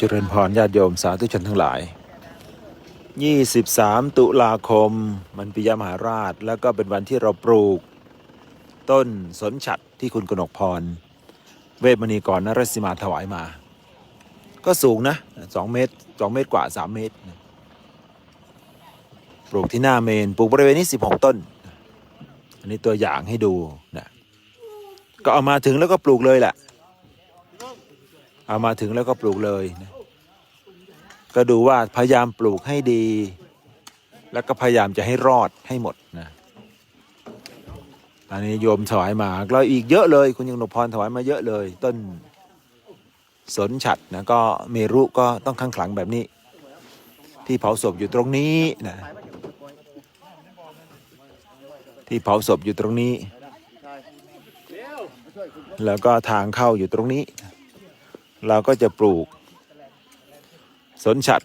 เจริญพรญาติโยมสาธุชนทั้งหลาย 23 ตุลาคม มันปิยมหาราช แล้วก็เป็นวันที่เราปลูก ต้นสนฉัดที่คุณกนกพร เวทมณีก่อนนรสิมาถวายมา ก็สูงนะ 2 เมตร 2 เมตรกว่า 3 เมตร ปลูกที่หน้าเมน ปลูกบริเวณนี้ 16 ต้น อันนี้ตัวอย่างให้ดูนะก็เอามาถึงแล้วก็ปลูกเลยแหละ เอามาถึงแล้วก็ปลูกเลยนะก็ดูว่าพยายามปลูกให้ดี แล้วก็พยายามจะให้รอดให้หมดนะอันนี้โยมถวายมาแล้วอีกเยอะเลย คุณยังนพพรถวายมาเยอะเลย ต้นสนฉัดนะก็เมรุก็ต้องข้างขลังแบบนี้ ที่เผาศพอยู่ตรงนี้นะที่เผาศพอยู่ตรงนี้ แล้วก็ทางเข้าอยู่ตรงนี้ เราก็จะปลูกสนฉัด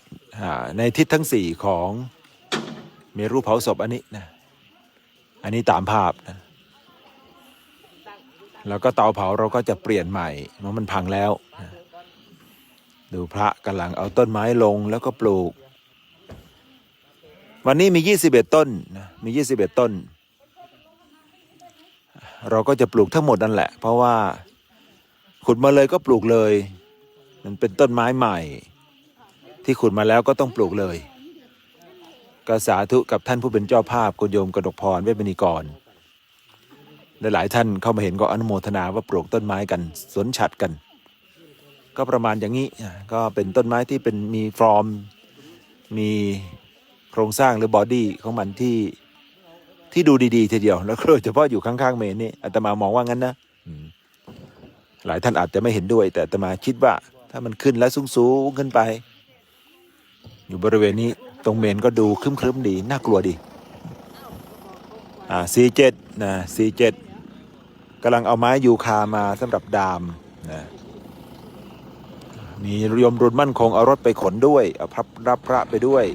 ในทิศทั้งสี่ของเมรุเผาศพอันนี้นะอันนี้ตามภาพนะแล้วก็เตาเผาเราก็จะเปลี่ยนใหม่เพราะมันพังแล้วนะดูพระกำลังเอาต้นไม้ลงแล้วก็ปลูก วันนี้มี 21 ต้นนะมี 21 ต้น เราก็จะปลูกทั้งหมดนั่นแหละ เพราะว่าขุดมาเลยก็ปลูกเลย มันเป็นต้นไม้ใหม่ ที่ขุดมาแล้วก็ต้องปลูกเลยก็สาธุกับท่านผู้เป็นเจ้าภาพคุณโยมกนกพรเวชมณีกรและหลายท่านเข้ามาเห็นก็อนุโมทนาว่าปลูกต้นไม้กันสวนฉัดกัน ก็ประมาณอย่างนี้ก็เป็นต้นไม้ที่เป็นมีฟอร์ม มีโครงสร้างหรือบอดี้ของมันที่ที่ดูดีๆทีเดียว แล้วโดยเฉพาะอยู่ข้างๆเมนนี่อาตมามองว่างั้นนะหลายท่านอาจจะไม่เห็นด้วย แต่อาตมาคิดว่า ถ้ามันขึ้นแล้วสูงๆขึ้นไป อยู่บริเวณนี้ตรงเมนก็ดูครึ้มๆดีน่ากลัวดีอ่า C7 นะ C7 กำลังเอาไม้ยูคามาสำหรับดามนะมียมรุนมั่นคงเอารถไปขนด้วยเอาพระรับพระไปด้วย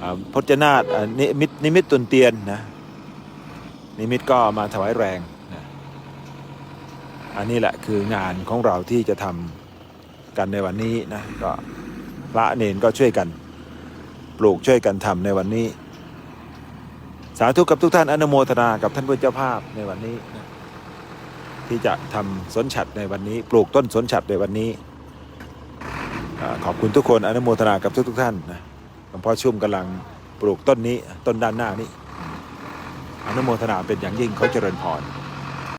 อ่าพจนาตอ่านิมิตนิมิตตุนเตียนนะนิมิตก็มาถวายแรงนะอันนี้แหละคืองานของเราที่จะทำ กันในวันนี้นะก็พระเนนก็ช่วยกัน ปลูกช่วยกันทำในวันนี้ สาธุกับทุกท่านอนุโมทนากับท่านผู้เจ้าภาพในวันนี้นะที่จะทำสวนฉัดในวันนี้ ปลูกต้นสวนฉัดในวันนี้ขอบคุณทุกคนอนุโมทนากับทุกทุกท่านนะหลวงพ่อชุ่มกำลังปลูกต้นนี้ต้นด้านหน้านี้อนุโมทนาเป็นอย่างยิ่งเขาเจริญพร